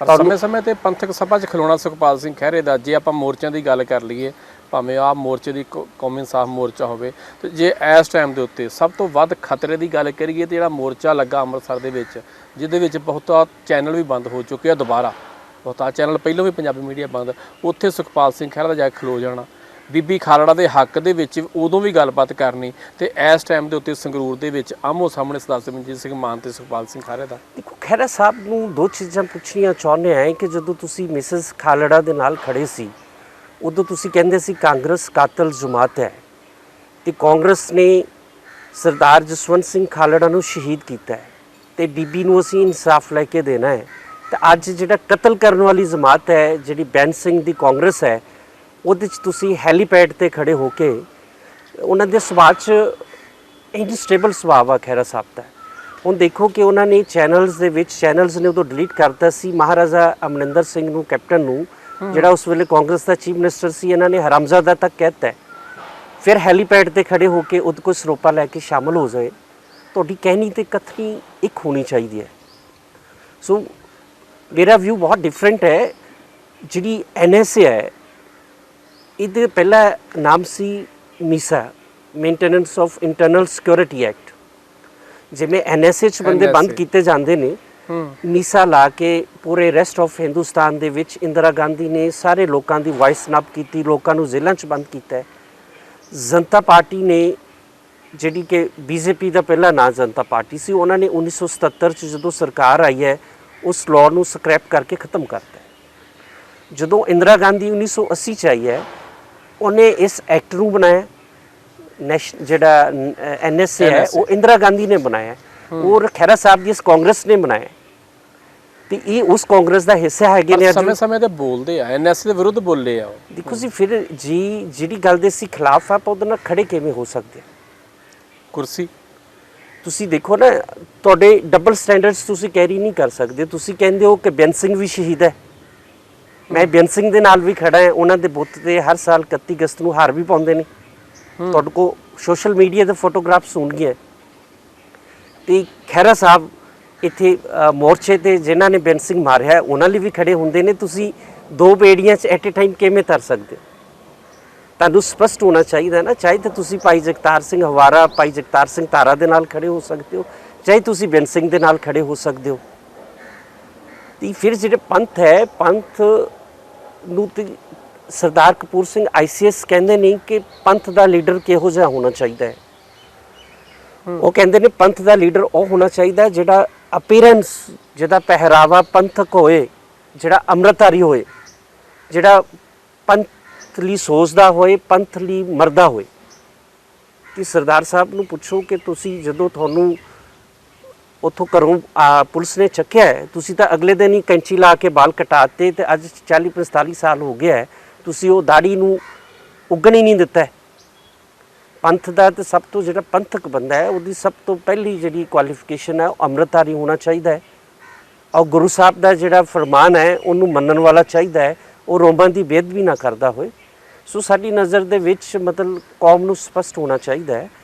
ਸਮੇਂ-ਸਮੇਂ ਤੇ ਪੰਥਕ ਸਭਾ 'ਚ ਖਲੋਣਾ ਸੁਖਪਾਲ ਸਿੰਘ ਖਹਿਰੇ ਦਾ, ਜੇ ਆਪਾਂ ਮੋਰਚਿਆਂ ਦੀ ਗੱਲ ਕਰ ਲਈਏ, ਭਾਵੇਂ ਆਹ ਮੋਰਚੇ ਦੀ ਕੌ- ਕੌਮੀ ਇਨਸਾਫ ਮੋਰਚਾ ਹੋਵੇ, ਤੇ ਜੇ ਇਸ ਟਾਈਮ ਦੇ ਉੱਤੇ ਸਭ ਤੋਂ ਵੱਧ ਖਤਰੇ ਦੀ ਗੱਲ ਕਰੀਏ ਤੇ ਜਿਹੜਾ ਮੋਰਚਾ ਲੱਗਾ ਅੰਮ੍ਰਿਤਸਰ ਦੇ ਵਿੱਚ, ਜਿਹਦੇ ਵਿੱਚ ਬਹੁਤਾ ਚੈਨਲ ਵੀ ਬੰਦ ਹੋ ਚੁੱਕੇ ਆ ਦੁਬਾਰਾ, ਬਹੁਤਾ ਚੈਨਲ ਪਹਿਲਾਂ ਵੀ ਪੰਜਾਬੀ ਮੀਡੀਆ ਬੰਦ, ਉੱਥੇ ਸੁਖਪਾਲ ਸਿੰਘ ਖਹਿਰਾ ਦਾ ਜਾ ਕੇ ਖਲੋ ਜਾਣਾ ਬੀਬੀ ਖਾਲੜਾ ਦੇ ਹੱਕ ਦੇ ਵਿੱਚ ਉਦੋਂ ਵੀ ਗੱਲਬਾਤ ਕਰਨੀ ਤੇ ਇਸ ਟਾਈਮ ਦੇ ਉੱਤੇ ਸੰਗਰੂਰ ਦੇ ਵਿੱਚ ਆਮੋ ਸਾਹਮਣੇ ਸਰਦਾਰ ਸਿਮਰਜੀਤ ਸਿੰਘ ਮਾਨ ਤੇ ਸੁਖਪਾਲ ਸਿੰਘ ਖਹਿਰੇ ਦਾ। ਦੇਖੋ, ਖਹਿਰਾ ਸਾਹਿਬ ਨੂੰ ਦੋ ਚੀਜ਼ਾਂ ਪੁੱਛਣੀਆਂ ਚਾਹੁੰਦੇ ਆ ਕਿ ਜਦੋਂ ਤੁਸੀਂ ਮਿਸਿਸ ਖਾਲੜਾ ਦੇ ਨਾਲ ਖੜੇ ਸੀ, ਉਦੋਂ ਤੁਸੀਂ ਕਹਿੰਦੇ ਸੀ ਕਾਂਗਰਸ ਕਾਤਲ ਜਮਾਤ ਹੈ ਤੇ ਕਾਂਗਰਸ ਨੇ ਸਰਦਾਰ ਜਸਵੰਤ ਸਿੰਘ ਖਾਲੜਾ ਨੂੰ ਸ਼ਹੀਦ ਕੀਤਾ ਹੈ ਤੇ ਬੀਬੀ ਨੂੰ ਅਸੀਂ ਇਨਸਾਫ ਲੈ ਕੇ ਦੇਣਾ ਹੈ। ਤੇ ਅੱਜ ਜਿਹੜਾ ਕਤਲ ਕਰਨ ਵਾਲੀ ਜਮਾਤ ਹੈ, ਜਿਹੜੀ ਬੈਂਸ ਸਿੰਘ ਦੀ ਕਾਂਗਰਸ ਹੈ ਉਹਦੇ 'ਚ ਤੁਸੀਂ ਹੈਲੀਪੈਡ ਤੇ ਖੜੇ ਹੋ ਕੇ ਉਹਨਾਂ ਦੇ ਸੁਭਾਅ 'ਚ ਇਨਸਟੇਬਲ ਸੁਭਾਅ ਆ ਖਹਿਰਾ ਸਾਹਿਬ ਦਾ। ਹੁਣ ਦੇਖੋ ਕਿ ਉਹਨਾਂ ਨੇ ਚੈਨਲਸ ਦੇ ਵਿੱਚ ਚੈਨਲਸ ਨੇ ਉਦੋਂ ਡਿਲੀਟ ਕਰਤਾ ਸੀ ਮਹਾਰਾਜਾ ਅਮਰਿੰਦਰ ਸਿੰਘ ਨੂੰ ਕੈਪਟਨ ਨੂੰ ਜਿਹੜਾ ਉਸ ਵੇਲੇ ਕਾਂਗਰਸ ਦਾ ਚੀਫ ਮਿਨਿਸਟਰ ਸੀ ਇਹਨਾਂ ਨੇ ਹਰਾਮਜ਼ਾਦਾ ਤੱਕ ਕਹਿਤਾ। ਫਿਰ ਹੈਲੀਪੈਡ ਤੇ ਖੜੇ ਹੋ ਕੇ ਉਹਦੇ ਕੋਲ ਸਰੋਪਾ ਲੈ ਕੇ ਸ਼ਾਮਲ ਹੋ ਜਾਏ ਤੁਹਾਡੀ ਕਹਿਣੀ ਤੇ ਕਥਨੀ ਇੱਕ ਹੋਣੀ ਚਾਹੀਦੀ ਹੈ। ਸੋ ਮੇਰਾ ਵਿਊ ਬਹੁਤ ਡਿਫਰੈਂਟ ਹੈ। ਜਿਹੜੀ ਐਨਐਸਏ ਹੈ ਇਹਦੇ ਪਹਿਲਾ ਨਾਮ ਸੀ MISA maintenance of internal security act ਜਿਵੇਂ ਐਨਐਸਏ ਚ ਬੰਦੇ ਬੰਦ ਕੀਤੇ ਜਾਂਦੇ ਨੇ ਮੀਸਾ ਲਾ ਕੇ ਪੂਰੇ ਰੈਸਟ ਆਫ ਹਿੰਦੁਸਤਾਨ ਦੇ ਵਿੱਚ ਇੰਦਰਾ ਗਾਂਧੀ ਨੇ ਸਾਰੇ ਲੋਕਾਂ ਦੀ ਵਾਇਸ ਨੱਪ ਕੀਤੀ ਲੋਕਾਂ ਨੂੰ ਜੇਲ੍ਹਾਂ 'ਚ ਬੰਦ ਕੀਤਾ। ਜਨਤਾ ਪਾਰਟੀ ਨੇ ਜਿਹੜੀ ਕਿ ਬੀਜੇਪੀ ਦਾ ਪਹਿਲਾ ਨਾਂ ਜਨਤਾ ਪਾਰਟੀ ਸੀ ਉਹਨਾਂ ਨੇ 1977 ਚ ਜਦੋਂ ਸਰਕਾਰ ਆਈ ਹੈ ਉਸ ਲਾਅ ਨੂੰ ਸਕ੍ਰੈਪ ਕਰਕੇ ਖਤਮ ਕਰਤਾ ਜਦੋਂ ਇੰਦਰਾ ਗਾਂਧੀ 1980 ਚ ਆਈ ਹੈ ਉਹਨੇ ਇਸ ਐਕਟ ਨੂੰ ਬਣਾਇਆ। ਜਿਹੜਾ ਐਨਐਸਏ ਹੈ ਉਹ ਇੰਦਰਾ ਗਾਂਧੀ ਨੇ ਬਣਾਇਆ। ਹੈ। ਔਰ ਖੈਰਾ ਸਾਹਿਬ ਦੀ ਇਸ ਕਾਂਗਰਸ ਨੇ ਬਣਾਇਆ। ਤੇ ਇਹ ਉਸ ਕਾਂਗਰਸ ਦਾ ਹਿੱਸਾ ਹੈਗੇ ਨੇ ਪਰ ਅੱਜ। ਸਮੇਂ-ਸਮੇਂ ਤੇ ਬੋਲਦੇ ਆ ਐਨਐਸ ਦੇ ਵਿਰੁੱਧ ਬੋਲੇ ਆ ਉਹ। ਦੇਖੋ ਜੀ ਫਿਰ ਜੀ ਜਿਹੜੀ ਗੱਲ ਦੇ ਸੀ ਖਿਲਾਫ ਆ ਉਹਦੇ ਨਾਲ ਖੜੇ ਕਿਵੇਂ ਹੋ ਸਕਦੇ? ਕੁਰਸੀ। ਤੁਸੀਂ ਦੇਖੋ ਨਾ ਤੁਹਾਡੇ ਡਬਲ ਸਟੈਂਡਰਡਸ ਤੁਸੀਂ ਕੈਰੀ ਨਹੀਂ ਕਰ ਸਕਦੇ। ਤੁਸੀਂ ਕਹਿੰਦੇ ਹੋ ਕਿ ਸਿੰਘ ਵੀ ਸ਼ਹੀਦ ਹੈ। ਮੈਂ ਬੇਅੰਤ ਸਿੰਘ ਦੇ ਨਾਲ ਵੀ ਖੜਾ ਹਾਂ ਉਹਨਾਂ ਦੇ ਬੁੱਤ ਤੇ ਹਰ ਸਾਲ 31 ਅਗਸਤ ਨੂੰ ਹਾਰ ਵੀ ਪਾਉਂਦੇ ਨੇ। ਤੁਹਾਡੇ ਕੋ ਸੋਸ਼ਲ ਮੀਡੀਆ ਤੇ ਫੋਟੋਗ੍ਰਾਫਸ ਹੋਣਗੀਆਂ। ਤੇ ਖੈਰਾ ਸਾਹਿਬ ਇੱਥੇ ਮੋਰਚੇ ਤੇ ਜਿਨ੍ਹਾਂ ਨੇ ਬੇਅੰਤ ਸਿੰਘ ਮਾਰਿਆ ਉਹਨਾਂ ਲਈ ਵੀ ਖੜੇ ਹੁੰਦੇ ਨੇ। ਤੁਸੀਂ ਦੋ ਬੇੜੀਆਂ 'ਚ ਐਟ ਅ ਟਾਈਮ ਕਿਵੇਂ ਤਰ ਸਕਦੇ ਤੁਹਾਨੂੰ ਸਪਸ਼ਟ ਹੋਣਾ ਚਾਹੀਦਾ ਨਾ ਚਾਹੇ ਤਾਂ ਤੁਸੀਂ ਭਾਈ ਜਗਤਾਰ ਸਿੰਘ ਹਵਾਰਾ ਭਾਈ ਜਗਤਾਰ ਸਿੰਘ ਤਾਰਾ ਦੇ ਨਾਲ ਖੜੇ ਹੋ ਸਕਦੇ ਹੋ ਚਾਹੇ ਤੁਸੀਂ ਬੇਅੰਤ ਸਿੰਘ ਦੇ ਨਾਲ ਖੜੇ ਹੋ ਸਕਦੇ ਹੋ। ਤੇ ਫਿਰ ਜਿਹੜੇ ਪੰਥ ਹੈ ਪੰਥ ਨੂੰ ਤੇ ਸਰਦਾਰ ਕਪੂਰ ਸਿੰਘ ਆਈਸੀਐਸ ਕਹਿੰਦੇ ਨੇ ਕਿ ਪੰਥ ਦਾ ਲੀਡਰ ਕਿਹੋ ਜਿਹਾ ਹੋਣਾ ਚਾਹੀਦਾ ਹੈ। ਉਹ ਕਹਿੰਦੇ ਨੇ ਪੰਥ ਦਾ ਲੀਡਰ ਉਹ ਹੋਣਾ ਚਾਹੀਦਾ ਜਿਹੜਾ ਅਪੀਅਰੈਂਸ ਜਿਹਦਾ ਪਹਿਰਾਵਾ ਪੰਥਕ ਹੋਏ ਜਿਹੜਾ ਅੰਮ੍ਰਿਤਧਾਰੀ ਹੋਏ ਜਿਹੜਾ ਪੰਥ ਲਈ ਸੋਚਦਾ ਹੋਏ ਪੰਥ ਲਈ ਮਰਦਾ ਹੋਏ। ਕਿ ਸਰਦਾਰ ਸਾਹਿਬ ਨੂੰ ਪੁੱਛੋ ਕਿ ਤੁਸੀਂ ਜਦੋਂ ਤੁਹਾਨੂੰ ਉੱਥੋਂ ਘਰੋਂ ਆ, ਪੁਲਿਸ ਨੇ ਚੱਕਿਆ ਹੈ। ਤੁਸੀਂ ਤਾਂ ਅਗਲੇ ਦਿਨ ਹੀ ਕੈਂਚੀ ਲਾ ਕੇ ਵਾਲ ਕਟਾਤੇ ਤੇ ਅੱਜ 40 45 ਸਾਲ ਹੋ ਗਿਆ ਹੈ। ਤੁਸੀਂ ਉਹ ਦਾੜੀ ਨੂੰ ਉੱਗਣ ਹੀ ਨਹੀਂ ਦਿੱਤਾ ਹੈ। ਪੰਥ ਦਾ ਤੇ ਸਭ ਤੋਂ ਜਿਹੜਾ ਪੰਥਕ ਬੰਦਾ ਹੈ ਉਹਦੀ ਸਭ ਤੋਂ ਪਹਿਲੀ ਜਿਹੜੀ ਕੁਆਲੀਫਿਕੇਸ਼ਨ ਹੈ ਉਹ ਅੰਮ੍ਰਿਤਧਾਰੀ ਹੋਣਾ ਚਾਹੀਦਾ ਹੈ। ਔਰ ਗੁਰੂ ਸਾਹਿਬ ਦਾ ਜਿਹੜਾ ਫਰਮਾਨ ਹੈ ਉਹਨੂੰ ਮੰਨਣ ਵਾਲਾ ਚਾਹੀਦਾ ਹੈ। ਉਹ ਰੋਮਾਂ ਦੀ ਬੇਦ ਵੀ ਨਾ ਕਰਦਾ ਹੋਏ। ਸੋ ਸਾਡੀ ਨਜ਼ਰ ਦੇ ਵਿੱਚ ਮਤਲਬ ਕੌਮ ਨੂੰ ਸਪਸ਼ਟ ਹੋਣਾ ਚਾਹੀਦਾ ਹੈ।